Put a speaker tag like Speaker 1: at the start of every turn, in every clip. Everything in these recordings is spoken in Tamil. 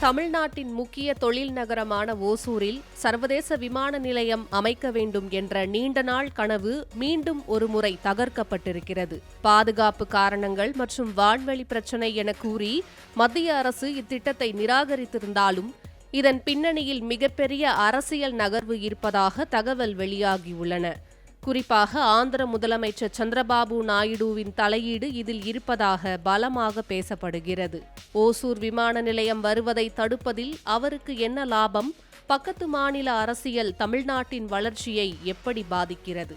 Speaker 1: தமிழ்நாட்டின் முக்கிய தொழில் நகரமான ஓசூரில் சர்வதேச விமான நிலையம் அமைக்க வேண்டும் என்ற நீண்ட நாள் கனவு மீண்டும் ஒருமுறை தகர்க்கப்பட்டிருக்கிறது. பாதுகாப்பு காரணங்கள் மற்றும் வான்வெளி பிரச்சினை என கூறி மத்திய அரசு இத்திட்டத்தை நிராகரித்திருந்தாலும் இதன் பின்னணியில் மிகப்பெரிய அரசியல் நகர்வு இருப்பதாக தகவல் வெளியாகியுள்ளன. குறிப்பாக ஆந்திர முதலமைச்சர் சந்திரபாபு நாயுடுவின் தலையீடு இதில் இருப்பதாக பலமாக பேசப்படுகிறது. ஓசூர் விமான நிலையம் வருவதை தடுப்பதில் அவருக்கு என்ன லாபம்? பக்கத்து மாநில அரசியல் தமிழ்நாட்டின் வளர்ச்சியை எப்படி பாதிக்கிறது?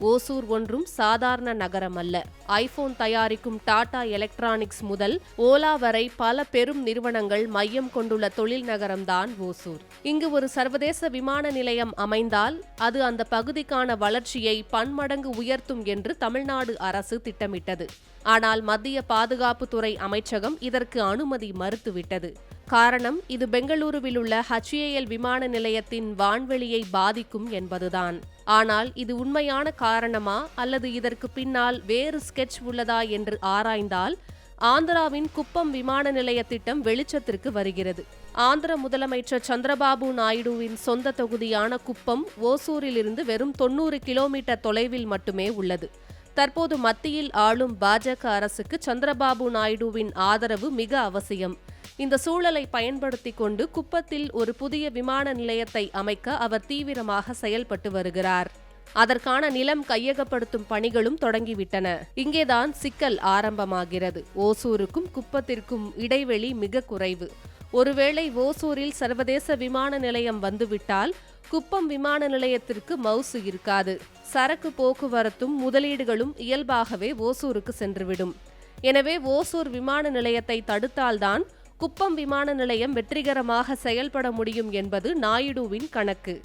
Speaker 1: ஓசூர் ஒன்றும் சாதாரண நகரம் அல்ல. ஐபோன் தயாரிக்கும் டாடா எலக்ட்ரானிக்ஸ் முதல் ஓலா வரை பல பெரும் நிறுவனங்கள் மையம் கொண்டுள்ள தொழில் நகரம்தான் ஓசூர். இங்கு ஒரு சர்வதேச விமான நிலையம் அமைந்தால் அது அந்த பகுதிக்கான வளர்ச்சியை பன்மடங்கு உயர்த்தும் என்று தமிழ்நாடு அரசு திட்டமிட்டது. ஆனால் மத்திய பாதுகாப்புத்துறை அமைச்சகம் இதற்கு அனுமதி மறுத்துவிட்டது. காரணம் இது பெங்களூருவில் உள்ள ஹச்ஏஎல் விமான நிலையத்தின் வான்வெளியை பாதிக்கும் என்பதுதான். ஆனால் இது உண்மையான காரணமா அல்லது இதற்கு பின்னால் வேறு ஸ்கெட்ச் உள்ளதா என்று ஆராய்ந்தால் ஆந்திராவின் குப்பம் விமான நிலைய திட்டம் வெளிச்சத்திற்கு வருகிறது. ஆந்திர முதலமைச்சர் சந்திரபாபு நாயுடுவின் சொந்த தொகுதியான குப்பம் ஓசூரிலிருந்து வெறும் தொன்னூறு கிலோமீட்டர் தொலைவில் மட்டுமே உள்ளது. தற்போது மத்தியில் ஆளும் பாஜக அரசுக்கு சந்திரபாபு நாயுடுவின் ஆதரவு மிக அவசியம். இந்த சூழலை பயன்படுத்தி கொண்டு குப்பத்தில் ஒரு புதிய விமான நிலையத்தை அமைக்க அவர் தீவிரமாக செயல்பட்டு வருகிறார். அதற்கான நிலம் கையகப்படுத்தும் பணிகளும் தொடங்கிவிட்டன. இங்கேதான் சிக்கல் ஆரம்பமாகிறது. ஓசூருக்கும் குப்பத்திற்கும் இடைவெளி மிக குறைவு. ஒருவேளை ஓசூரில் சர்வதேச விமான நிலையம் வந்துவிட்டால் குப்பம் விமான நிலையத்திற்கு மவுசு இருக்காது. சரக்கு போக்குவரத்தும் முதலீடுகளும் இயல்பாகவே ஓசூருக்கு சென்றுவிடும். எனவே ஓசூர் விமான நிலையத்தை தடுத்தால்தான் குப்பம் விமான நிலையம் வெற்றிகரமாக செயல்பட முடியும் என்பது நாயுடுவின் கணக்கு.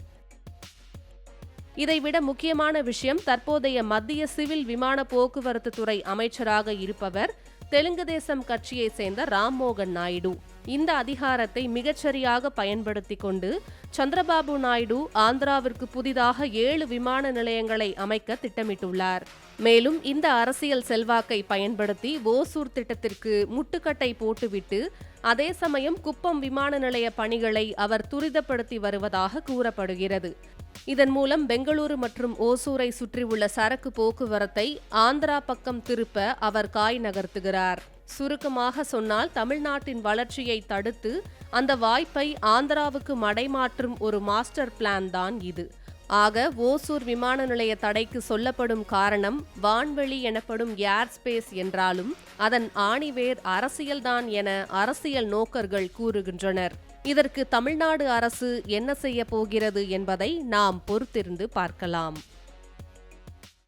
Speaker 1: இதைவிட முக்கியமான விஷயம் தற்போதைய மத்திய சிவில் விமான போக்குவரத்து துறை அமைச்சராக இருப்பவர் தெலுங்கு தேசம் கட்சியைச் சேர்ந்த ராம்மோகன் நாயுடு. இந்த அதிகாரத்தை மிகச்சரியாக பயன்படுத்தி கொண்டு சந்திரபாபு நாயுடு ஆந்திராவிற்கு புதிதாக ஏழு விமான நிலையங்களை அமைக்க திட்டமிட்டுள்ளார். மேலும் இந்த அரசியல் செல்வாக்கை பயன்படுத்தி ஓசூர் திட்டத்திற்கு முட்டுக்கட்டை போட்டுவிட்டு அதே சமயம் குப்பம் விமான நிலைய பணிகளை அவர் துரிதப்படுத்தி வருவதாக கூறப்படுகிறது. இதன் மூலம் பெங்களூரு மற்றும் ஓசூரை சுற்றியுள்ள சரக்கு போக்குவரத்தை ஆந்திரா பக்கம் திருப்ப அவர் காய் நகர்த்துகிறார். சுருக்கமாக சொன்னால் தமிழ்நாட்டின் வளர்ச்சியை தடுத்து அந்த வாய்ப்பை ஆந்திராவுக்கு மடைமாற்றும் ஒரு மாஸ்டர் பிளான் தான் இது. ஆக ஓசூர் விமான நிலைய தடைக்கு சொல்லப்படும் காரணம் வான்வெளி எனப்படும் ஏர் ஸ்பேஸ் என்றாலும் அதன் ஆணிவேர் அரசியல்தான் என அரசியல் நோக்கர்கள் கூறுகின்றனர். இதற்கு தமிழ்நாடு அரசு என்ன செய்ய போகிறது என்பதை நாம் பொறுத்திருந்து பார்க்கலாம்.